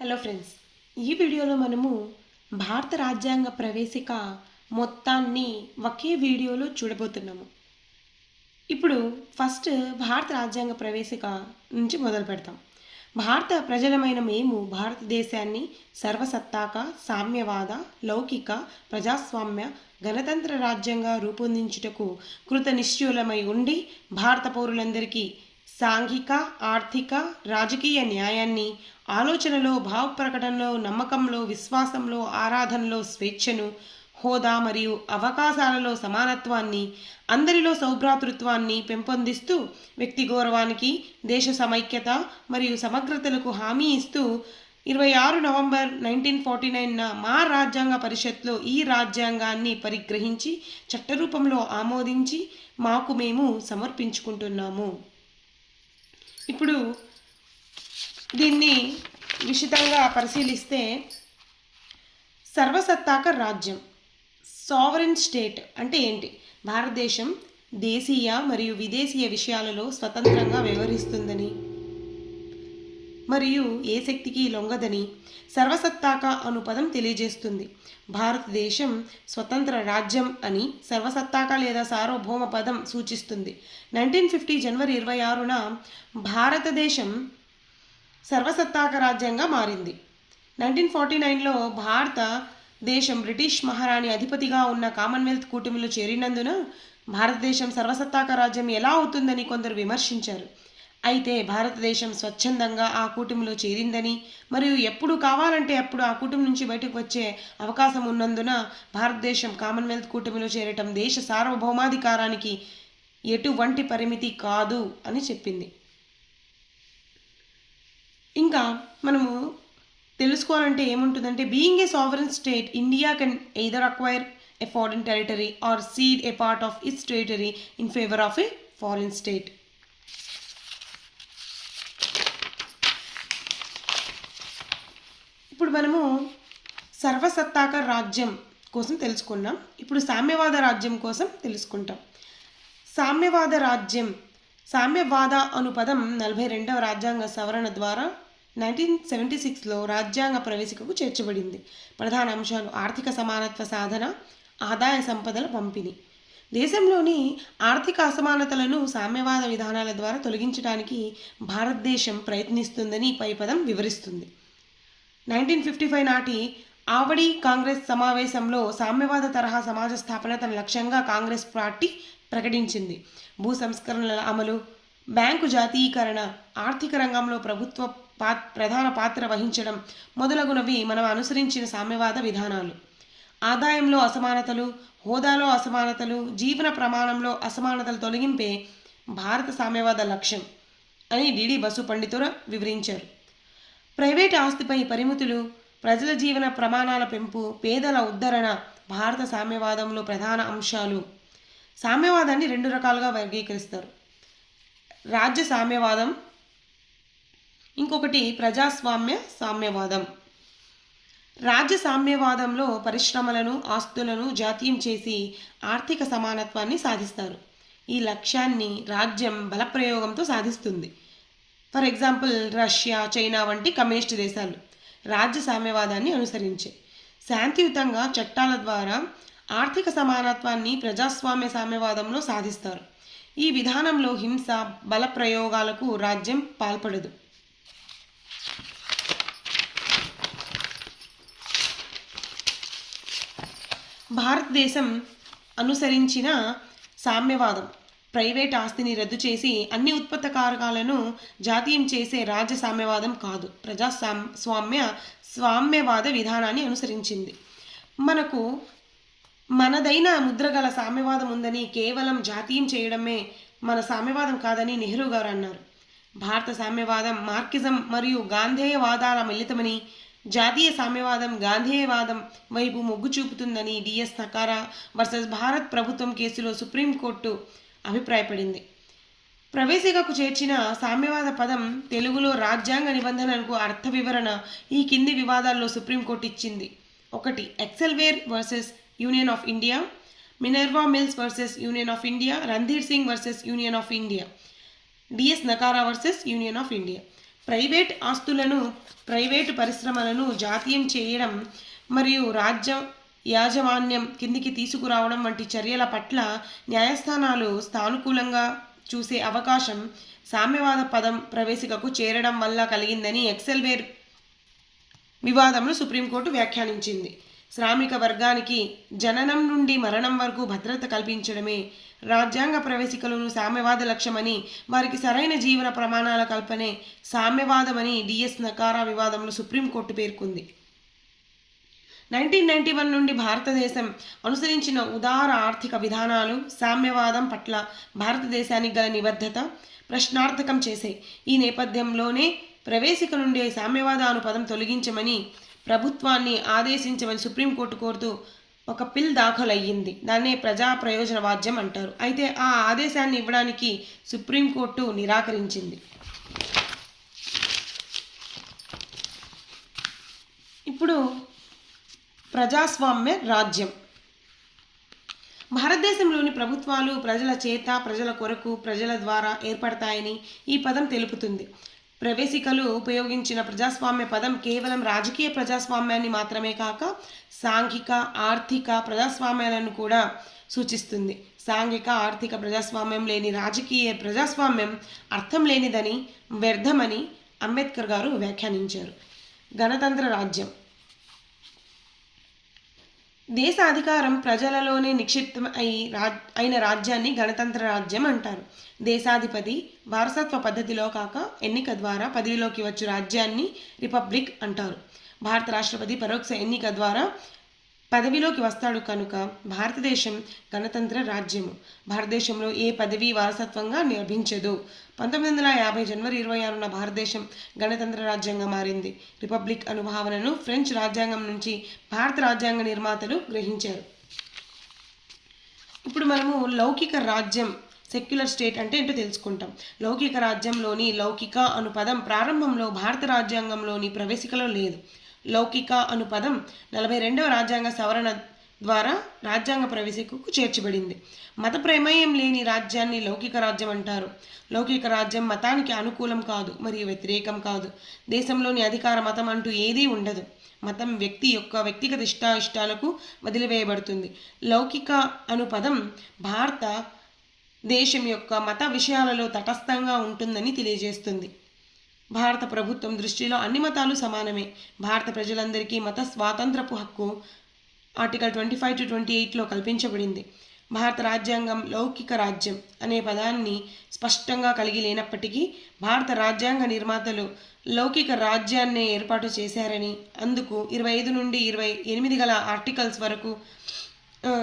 Hello friends ఈ వీడియోలో మనము భారత రాజ్యాంగ ప్రవేశిక మొత్తాన్ని ఒకే వీడియోలో చూడబోతున్నాము. ఇప్పుడు ఫస్ట్ భారత రాజ్యాంగ ప్రవేశిక నుంచి మొదలు పెడతాం. భారత ప్రజలమైన మేము భారతదేశాన్ని సర్వసత్తాక సామ్యవాద లౌకిక ప్రజాస్వామ్య గణతంత్ర రాజ్యంగా రూపొందించుటకు కృత నిశ్చయులమై ఉండి భారత పౌరులందరికీ సాంఘిక ఆర్థిక రాజకీయ న్యాయాన్ని ఆలోచనలో భావ ప్రకటనలో నమ్మకంలో విశ్వాసంలో ఆరాధనలో స్వేచ్ఛను హోదా మరియు అవకాశాలలో సమానత్వాన్ని అందరిలో సౌభ్రాతృత్వాన్ని పెంపొందిస్తూ వ్యక్తి గౌరవానికి దేశ సమైక్యత మరియు సమగ్రతలకు హామీ ఇస్తూ ఇరవై ఆరు నవంబర్ నైన్టీన్ ఫార్టీ నైన్న మా రాజ్యాంగ పరిషత్లో ఈ రాజ్యాంగాన్ని పరిగ్రహించి చట్టరూపంలో ఆమోదించి మాకు మేము సమర్పించుకుంటున్నాము. ఇప్పుడు దీన్ని విషితంగా పరిశీలిస్తే సర్వసత్తాక రాజ్యం సావరెన్ స్టేట్ అంటే ఏంటి? భారతదేశం దేశీయ మరియు విదేశీయ విషయాలలో స్వతంత్రంగా వ్యవహరిస్తుందని. మరియు ఏ శక్తికి లొంగదని సర్వసత్తాక అను పదం తెలియజేస్తుంది. భారతదేశం స్వతంత్ర రాజ్యం అని సర్వసత్తాక లేదా సార్వభౌమ పదం సూచిస్తుంది. నైన్టీన్ ఫిఫ్టీ జనవరి ఇరవై ఆరున భారతదేశం సర్వసత్తాక రాజ్యంగా మారింది. నైన్టీన్ ఫార్టీ నైన్లో భారత దేశం బ్రిటిష్ మహారాణి అధిపతిగా ఉన్న కామన్వెల్త్ కూటమిలో చేరినందున భారతదేశం సర్వసత్తాక రాజ్యం ఎలా అవుతుందని కొందరు విమర్శించారు. అయితే భారతదేశం స్వచ్ఛందంగా ఆ కూటమిలో చేరిందని మరియు ఎప్పుడు కావాలంటే అప్పుడు ఆ కూటమి నుంచి బయటకు వచ్చే అవకాశం ఉన్నందున భారతదేశం కామన్వెల్త్ కూటమిలో చేరటం దేశ సార్వభౌమాధికారానికి ఎటువంటి పరిమితి కాదు అని చెప్పింది. ఇంకా మనము తెలుసుకోవాలంటే ఏముంటుందంటే being a sovereign state India can either acquire a foreign territory or cede a part of its territory in favour of a foreign state మనము సర్వసత్తాక రాజ్యం కోసం తెలుసుకున్నాం. ఇప్పుడు సామ్యవాద రాజ్యం కోసం తెలుసుకుంటాం. సామ్యవాద రాజ్యం సామ్యవాద అను పదం నలభై రెండవ రాజ్యాంగ సవరణ ద్వారా నైన్టీన్ సెవెంటీ సిక్స్లో రాజ్యాంగ ప్రవేశికకు చేర్చబడింది. ప్రధాన అంశాలు ఆర్థిక సమానత్వ సాధన ఆదాయ సంపదల పంపిణీ. దేశంలోని ఆర్థిక అసమానతలను సామ్యవాద విధానాల ద్వారా తొలగించడానికి భారతదేశం ప్రయత్నిస్తుందని పై పదం వివరిస్తుంది. నైన్టీన్ ఫిఫ్టీ ఫైవ్ నాటి ఆవడి కాంగ్రెస్ సమావేశంలో సామ్యవాద తరహా సమాజ స్థాపన తన లక్ష్యంగా కాంగ్రెస్ పార్టీ ప్రకటించింది. భూ సంస్కరణల అమలు బ్యాంకు జాతీయకరణ ఆర్థిక రంగంలో ప్రభుత్వ పా ప్రధాన పాత్ర వహించడం మొదలగునవి మనం అనుసరించిన సామ్యవాద విధానాలు. ఆదాయంలో అసమానతలు హోదాలో అసమానతలు జీవన ప్రమాణంలో అసమానతలు తొలగింపే భారత సామ్యవాద లక్ష్యం అని డిడి బసు పండితుర వివరించారు. ప్రైవేట్ ఆస్తిపై పరిమితులు ప్రజల జీవన ప్రమాణాల పెంపు పేదల ఉద్ధరణ భారత సామ్యవాదంలో ప్రధాన అంశాలు. సామ్యవాదాన్ని రెండు రకాలుగా వర్గీకరిస్తారు. రాజ్య సామ్యవాదం ఇంకొకటి ప్రజాస్వామ్య సామ్యవాదం. రాజ్య సామ్యవాదంలో పరిశ్రమలను ఆస్తులను జాతీయం చేసి ఆర్థిక సమానత్వాన్ని సాధిస్తారు. ఈ లక్ష్యాన్ని రాజ్యం బలప్రయోగంతో సాధిస్తుంది. ఫర్ ఎగ్జాంపుల్ రష్యా చైనా వంటి కమ్యూనిస్ట్ దేశాలు రాజ్య సామ్యవాదాన్ని అనుసరించే. శాంతియుతంగా చట్టాల ద్వారా ఆర్థిక సమానత్వాన్ని ప్రజాస్వామ్య సామ్యవాదంలో సాధిస్తారు. ఈ విధానంలో హింస బల ప్రయోగాలకు రాజ్యం పాల్పడదు. భారతదేశం అనుసరించిన సామ్యవాదం. ప్రైవేట్ ఆస్తిని రద్దు చేసి అన్ని ఉత్పత్తి కారకాలను జాతీయం చేసే రాజ్య సామ్యవాదం కాదు. ప్రజా స్వామ్య స్వామ్యవాద విధానాన్ని అనుసరించింది. మనకు మనదైన ముద్రగల సామ్యవాదం ఉందని కేవలం జాతీయం చేయడమే మన సామ్యవాదం కాదని నెహ్రూ గారు అన్నారు. భారత సామ్యవాదం మార్కిజం మరియు గాంధేయవాదాల మిళితమని జాతీయ సామ్యవాదం గాంధేయవాదం వైపు మొగ్గు చూపుతుందని డిఎస్ నకారా వర్సెస్ భారత్ ప్రభుత్వం కేసులో సుప్రీంకోర్టు అభిప్రాయపడింది. ప్రవేశికకు చేర్చిన సామ్యవాద పదం తెలుగులో రాజ్యాంగ నిబంధనలకు అర్థ వివరణ ఈ కింది వివాదాల్లో సుప్రీంకోర్టు ఇచ్చింది. ఒకటి Excelwear versus Union of India Minerva Mills versus Union of India Randhir Singh versus Union of India DS Nakara versus Union of India. Private ఆస్తులను ప్రైవేటు పరిశ్రమలను జాతీయం చేయడం మరియు రాజ్యం యాజమాన్యం కిందికి తీసుకురావడం వంటి చర్యల పట్ల న్యాయస్థానాలు సానుకూలంగా చూసే అవకాశం సామ్యవాద పదం ప్రవేశికకు చేరడం వల్ల కలిగిందని ఎక్సెల్వేర్ వివాదంలో సుప్రీంకోర్టు వ్యాఖ్యానించింది. శ్రామిక వర్గానికి జననం నుండి మరణం వరకు భద్రత కల్పించడమే రాజ్యాంగ ప్రవేశికలను సామ్యవాద లక్ష్యమని వారికి సరైన జీవన ప్రమాణాల కల్పనే సామ్యవాదమని డిఎస్ నకారా వివాదంలో సుప్రీంకోర్టు పేర్కొంది. నైన్టీన్ నైన్టీ వన్ నుండి భారతదేశం అనుసరించిన ఉదార ఆర్థిక విధానాలు సామ్యవాదం పట్ల భారతదేశానికి గల నిబద్ధత ప్రశ్నార్థకం చేశాయి ఈ నేపథ్యంలోనే ప్రవేశిక నుండి సామ్యవాద అనుపదం తొలగించమని ప్రభుత్వాన్ని ఆదేశించమని సుప్రీంకోర్టు కోరుతూ ఒక పిల్ దాఖలయ్యింది. దాన్నే ప్రజా ప్రయోజన వాద్యం అంటారు. అయితే ఆ ఆదేశాన్ని ఇవ్వడానికి సుప్రీంకోర్టు నిరాకరించింది ఇప్పుడు ప్రజాస్వామ్య రాజ్యం. భారతదేశంలోని ప్రభుత్వాలు ప్రజల చేత ప్రజల కొరకు ప్రజల ద్వారా ఏర్పడతాయని ఈ పదం తెలుపుతుంది. ప్రవేశికలు ఉపయోగించిన ప్రజాస్వామ్య పదం కేవలం రాజకీయ ప్రజాస్వామ్యాన్ని మాత్రమే కాక సాంఘిక ఆర్థిక ప్రజాస్వామ్యాలను కూడా సూచిస్తుంది. సాంఘిక ఆర్థిక ప్రజాస్వామ్యం లేని రాజకీయ ప్రజాస్వామ్యం అర్థం లేనిదని వ్యర్థమని అంబేద్కర్ గారు వ్యాఖ్యానించారు. గణతంత్ర రాజ్యం. దేశ అధికారం ప్రజలలోనే నిక్షిప్తం అయి రాజ్ అయిన రాజ్యాన్ని గణతంత్ర రాజ్యం అంటారు. దేశాధిపతి వారసత్వ పద్ధతిలో కాక ఎన్నిక ద్వారా పదవిలోకి వచ్చు రాజ్యాన్ని రిపబ్లిక్ అంటారు. భారత రాష్ట్రపతి పరోక్ష ఎన్నిక ద్వారా పదవిలోకి వస్తాడు కనుక భారతదేశం గణతంత్ర రాజ్యము. భారతదేశంలో ఏ పదవి వారసత్వంగా లభించదు పంతొమ్మిది వందల యాభై జనవరి ఇరవై ఆరున భారతదేశం గణతంత్ర రాజ్యంగా మారింది. రిపబ్లిక్ అనుభావనను ఫ్రెంచ్ రాజ్యాంగం నుంచి భారత రాజ్యాంగ నిర్మాతలు గ్రహించారు. ఇప్పుడు మనము లౌకిక రాజ్యం సెక్యులర్ స్టేట్ అంటే ఏంటో తెలుసుకుంటాం. లౌకిక రాజ్యంలోని లౌకిక అను పదం ప్రారంభంలో భారత రాజ్యాంగంలోని ప్రవేశికలో లేదు. లౌకిక అను పదం నలభై రెండవ రాజ్యాంగ సవరణ ద్వారా రాజ్యాంగ ప్రవేశికకు చేర్చబడింది. మత ప్రమేయం లేని రాజ్యాన్ని లౌకిక రాజ్యం అంటారు. లౌకిక రాజ్యం మతానికి అనుకూలం కాదు మరియు వ్యతిరేకం కాదు. దేశంలోని అధికార మతం అంటూ ఏదీ ఉండదు. మతం వ్యక్తి యొక్క వ్యక్తిగత ఇష్టాయిష్టాలకు వదిలివేయబడుతుంది. లౌకిక అను పదం భారత దేశం యొక్క మత విషయాలలో తటస్థంగా ఉంటుందని తెలియజేస్తుంది. భారత ప్రభుత్వం దృష్టిలో అన్ని మతాలు సమానమే. భారత ప్రజలందరికీ మత స్వాతంత్రపు హక్కు article twenty five to twenty ఎయిట్లో కల్పించబడింది. భారత రాజ్యాంగం లౌకిక రాజ్యం అనే పదాన్ని స్పష్టంగా కలిగి లేనప్పటికీ భారత రాజ్యాంగ నిర్మాతలు లౌకిక రాజ్యాన్ని ఏర్పాటు చేశారని అందుకు ఇరవై ఐదు నుండి ఇరవై ఎనిమిది గల ఆర్టికల్స్ వరకు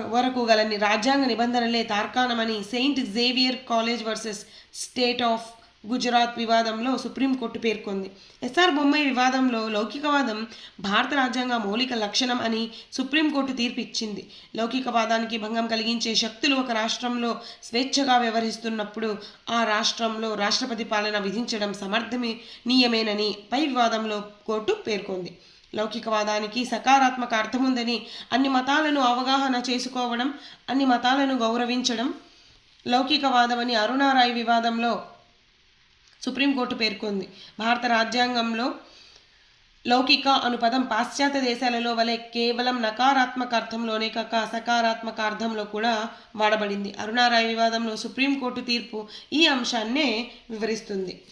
వరకు గల రాజ్యాంగ నిబంధనలే తార్కాణమని saint Xavier college versus state of Gujarat వివాదంలో సుప్రీంకోర్టు పేర్కొంది. ఎస్ఆర్ బొమ్మాయి వివాదంలో లౌకికవాదం భారత రాజ్యాంగ మౌలిక లక్షణం అని సుప్రీంకోర్టు తీర్పు ఇచ్చింది లౌకికవాదానికి భంగం కలిగించే శక్తులు ఒక రాష్ట్రంలో స్వేచ్ఛగా వ్యవహరిస్తున్నప్పుడు ఆ రాష్ట్రంలో రాష్ట్రపతి పాలన విధించడం సమర్థమే నియమేనని పై వివాదంలో కోర్టు పేర్కొంది. లౌకికవాదానికి సకారాత్మక అర్థం ఉందని అన్ని మతాలను అవగాహన చేసుకోవడం అన్ని మతాలను గౌరవించడం లౌకికవాదమని అరుణారాయ్ వివాదంలో సుప్రీంకోర్టు పేర్కొంది. భారత రాజ్యాంగంలో లౌకిక అను పదం పాశ్చాత్య దేశాలలో వలె కేవలం నకారాత్మక అర్థంలోనే కాక సకారాత్మక అర్థంలో కూడా వాడబడింది. అరుణారాయ్ వివాదంలో సుప్రీంకోర్టు తీర్పు ఈ అంశాన్నే వివరిస్తుంది.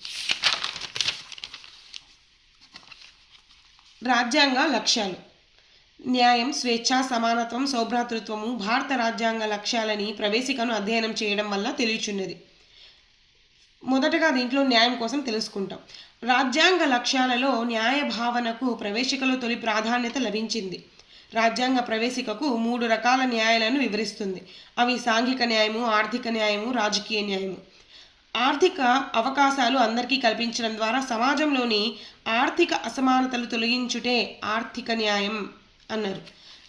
రాజ్యాంగ లక్ష్యాలు. న్యాయం స్వేచ్ఛ సమానత్వం సౌభ్రాతృత్వము భారత రాజ్యాంగ లక్ష్యాలని ప్రవేశికను అధ్యయనం చేయడం వల్ల తెలియచున్నది మొదటగా దీంట్లో న్యాయం కోసం తెలుసుకుంటాం. రాజ్యాంగ లక్ష్యాలలో న్యాయ భావనకు ప్రవేశికలో తొలి ప్రాధాన్యత లభించింది. రాజ్యాంగ ప్రవేశికకు మూడు రకాల న్యాయాలను వివరిస్తుంది. అవి సాంఘిక న్యాయము ఆర్థిక న్యాయము రాజకీయ న్యాయము. ఆర్థిక అవకాశాలు అందరికీ కల్పించడం ద్వారా సమాజంలోని ఆర్థిక అసమానతలు తొలగించుటే ఆర్థిక న్యాయం అన్నారు.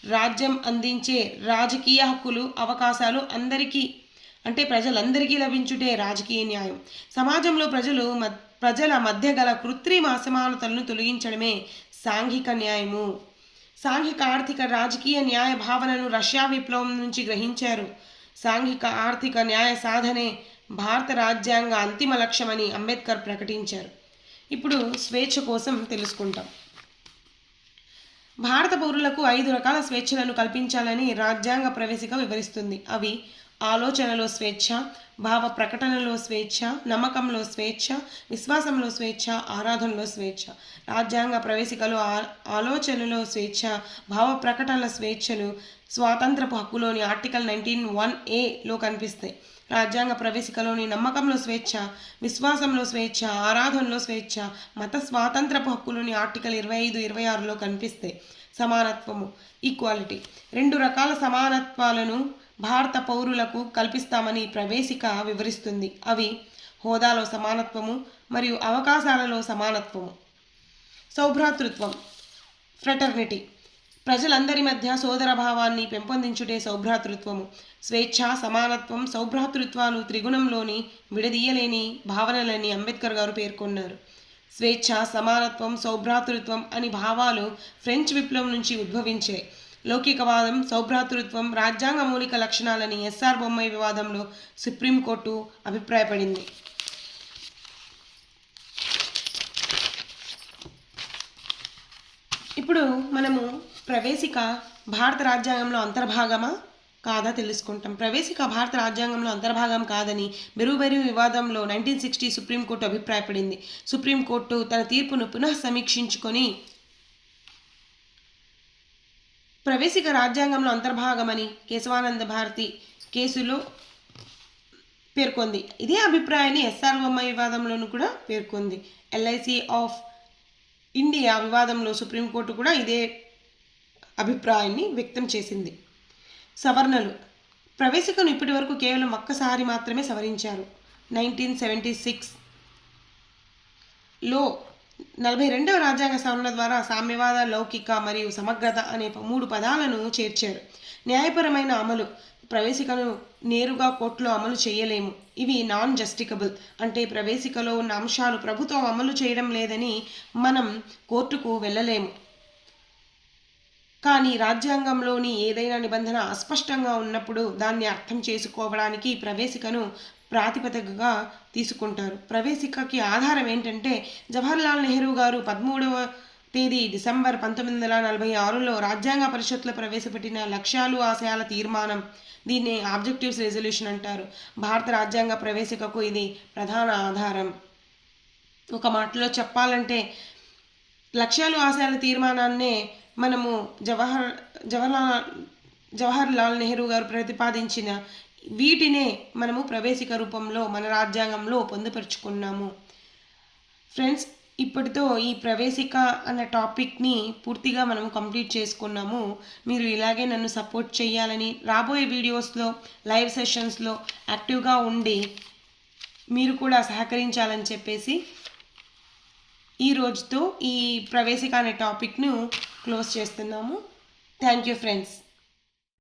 రాజ్యం అందించే రాజకీయ హక్కులు అవకాశాలు అందరికీ అంటే ప్రజలందరికీ లభించుటే రాజకీయ న్యాయం. సమాజంలో ప్రజలు ప్రజల మధ్య గల కృత్రిమ అసమానతలను తొలగించడమే సాంఘిక న్యాయము. సాంఘిక ఆర్థిక రాజకీయ న్యాయ భావనను రష్యా విప్లవం నుంచి గ్రహించారు. సాంఘిక ఆర్థిక న్యాయ సాధనే భారత రాజ్యాంగ అంతిమ లక్ష్యమని అంబేద్కర్ ప్రకటించారు. ఇప్పుడు స్వేచ్ఛ కోసం తెలుసుకుంటాం. భారత పౌరులకు ఐదు రకాల స్వేచ్ఛలను కల్పించాలని రాజ్యాంగ ప్రవేశిక వివరిస్తుంది. అవి ఆలోచనలో స్వేచ్ఛ భావ ప్రకటనలో స్వేచ్ఛ నమ్మకంలో స్వేచ్ఛ విశ్వాసంలో స్వేచ్ఛ ఆరాధనలో స్వేచ్ఛ. రాజ్యాంగ ప్రవేశికలో ఆ- ఆలోచనలో స్వేచ్ఛ భావ ప్రకటనల స్వేచ్ఛలు స్వాతంత్రపు హక్కులోని ఆర్టికల్ నైన్టీన్ వన్ ఏలో కనిపిస్తాయి. రాజ్యాంగ ప్రవేశికలోని నమ్మకంలో స్వేచ్ఛ విశ్వాసంలో స్వేచ్ఛ ఆరాధనలో స్వేచ్ఛ మత స్వాతంత్రపు హక్కులోని ఆర్టికల్ ఇరవై ఐదు ఇరవై ఆరులో కనిపిస్తాయి. సమానత్వము ఈక్వాలిటీ రెండు రకాల సమానత్వాలను భారత పౌరులకు కల్పిస్తామని ప్రవేశిక వివరిస్తుంది. అవి హోదాలో సమానత్వము మరియు అవకాశాలలో సమానత్వము. సౌభ్రాతృత్వం ఫ్రెటర్నిటీ. ప్రజలందరి మధ్య సోదరభావాన్ని పెంపొందించుటే సౌభ్రాతృత్వము. స్వేచ్ఛ సమానత్వం సౌభ్రాతృత్వాలు త్రిగుణంలోని విడదీయలేని భావనలని అంబేద్కర్ గారు పేర్కొన్నారు. స్వేచ్ఛ సమానత్వం సౌభ్రాతృత్వం అని భావాలు ఫ్రెంచ్ విప్లవం నుంచి ఉద్భవించాయి. లౌకికవాదం సౌభ్రాతృత్వం రాజ్యాంగ మౌలిక లక్షణాలని ఎస్ఆర్ బొమ్మాయి వివాదంలో సుప్రీంకోర్టు అభిప్రాయపడింది. ఇప్పుడు మనము ప్రవేశిక భారత రాజ్యాంగంలో అంతర్భాగమా? కాదా తెలుసుకుంటాం. ప్రవేశిక భారత రాజ్యాంగంలో అంతర్భాగం కాదని బెరుబెరు వివాదంలో నైన్టీన్ సిక్స్టీ సుప్రీంకోర్టు అభిప్రాయపడింది. సుప్రీంకోర్టు తన తీర్పును పునః సమీక్షించుకొని ప్రవేశిక రాజ్యాంగంలో అంతర్భాగమని కేశవానంద భారతి కేసులో పేర్కొంది. ఇదే అభిప్రాయాన్ని ఎస్ఆర్ బొమ్మ వివాదంలోనూ కూడా పేర్కొంది. ఎల్ఐసి ఆఫ్ ఇండియా వివాదంలో సుప్రీంకోర్టు కూడా ఇదే అభిప్రాయాన్ని వ్యక్తం చేసింది. సవరణలు. ప్రవేశికను ఇప్పటి వరకు కేవలం ఒక్కసారి మాత్రమే సవరించారు. నైన్టీన్ సెవెంటీ సిక్స్లో నలభై రెండవ రాజ్యాంగ సవరణ ద్వారా సామ్యవాద లౌకిక మరియు సమగ్రత అనే మూడు పదాలను చేర్చారు. న్యాయపరమైన అమలు. ప్రవేశికను నేరుగా కోర్టులో అమలు చేయలేము. ఇవి నాన్ జస్టికబుల్ అంటే ప్రవేశికలో ఉన్న అంశాలు ప్రభుత్వం అమలు చేయడం లేదని మనం కోర్టుకు వెళ్ళలేము. కానీ రాజ్యాంగంలోని ఏదైనా నిబంధన అస్పష్టంగా ఉన్నప్పుడు దాన్ని అర్థం చేసుకోవడానికి ప్రవేశికను ప్రాతిపదికగా తీసుకుంటారు. ప్రవేశికకి ఆధారం ఏంటంటే జవహర్లాల్ నెహ్రూ గారు పదమూడవ తేదీ డిసెంబర్ పంతొమ్మిది వందల నలభై ఆరులో రాజ్యాంగ పరిషత్లో ప్రవేశపెట్టిన లక్ష్యాలు ఆశయాల తీర్మానం. దీన్ని ఆబ్జెక్టివ్స్ రెజల్యూషన్ అంటారు. భారత రాజ్యాంగ ప్రవేశికకు ఇది ప్రధాన ఆధారం. ఒక మాటలో చెప్పాలంటే లక్ష్యాలు ఆశయాల తీర్మానాన్నే మనము జవహర్ జవహర్లాల్ జవహర్ లాల్ నెహ్రూ గారు ప్రతిపాదించిన వీటినే మనము ప్రవేశిక రూపంలో మన రాజ్యాంగంలో పొందుపరుచుకున్నాము. ఫ్రెండ్స్ ఇప్పటితో ఈ ప్రవేశిక అన్న టాపిక్ని పూర్తిగా మనం కంప్లీట్ చేసుకున్నాము. మీరు ఇలాగే నన్ను సపోర్ట్ చేయాలని రాబోయే వీడియోస్లో లైవ్ సెషన్స్లో యాక్టివ్గా ఉండి మీరు కూడా సహకరించాలని చెప్పేసి ఈ రోజుతో ఈ ప్రవేశిక అనే టాపిక్ను క్లోజ్ చేస్తున్నాము. Thank you friends